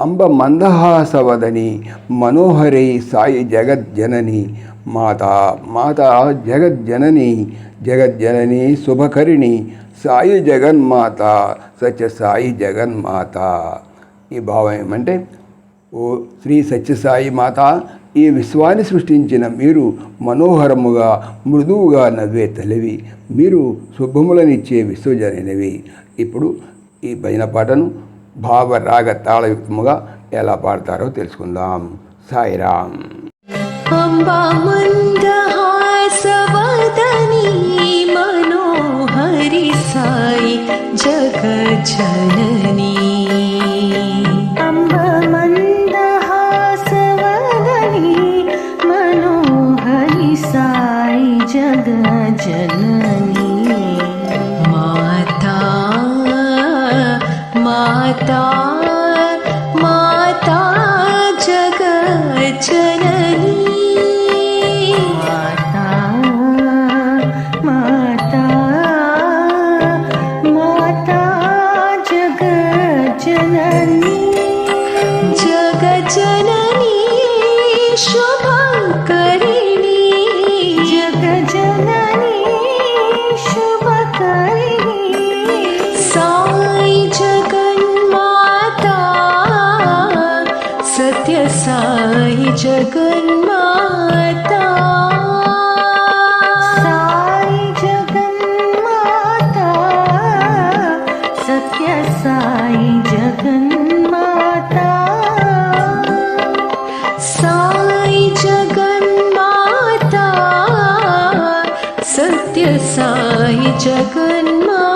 అంబ మందహాసవదని మనోహరి సాయి జగజ్జనని. మాత మాత జగజ్జనని జగజ్జనని శుభకరిణి. సాయి జగన్మాత సత్య సాయి జగన్మాత. ఈ భావం ఏమంటే ఓ శ్రీ సత్యసాయి మాత ఈ విశ్వాన్ని సృష్టించిన మీరు మనోహరముగా మృదువుగా నవ్వే తలివి మీరు శుభములనిచ్చే విశ్వజనైనవి. ఇప్పుడు ఈ భజన పాటను భావరాగ తాళయుక్తముగా ఎలా పాడతారో తెలుసుకుందాం. సాయిరామ్. అంబా మనోహరి సాయి మనోహరి సాయి माता माता जगज्जननी सत्यसा जगन्माता। माता जगन्माता जगन् जगन्माता। सत्यसी जगन्माता माता जगन्माता।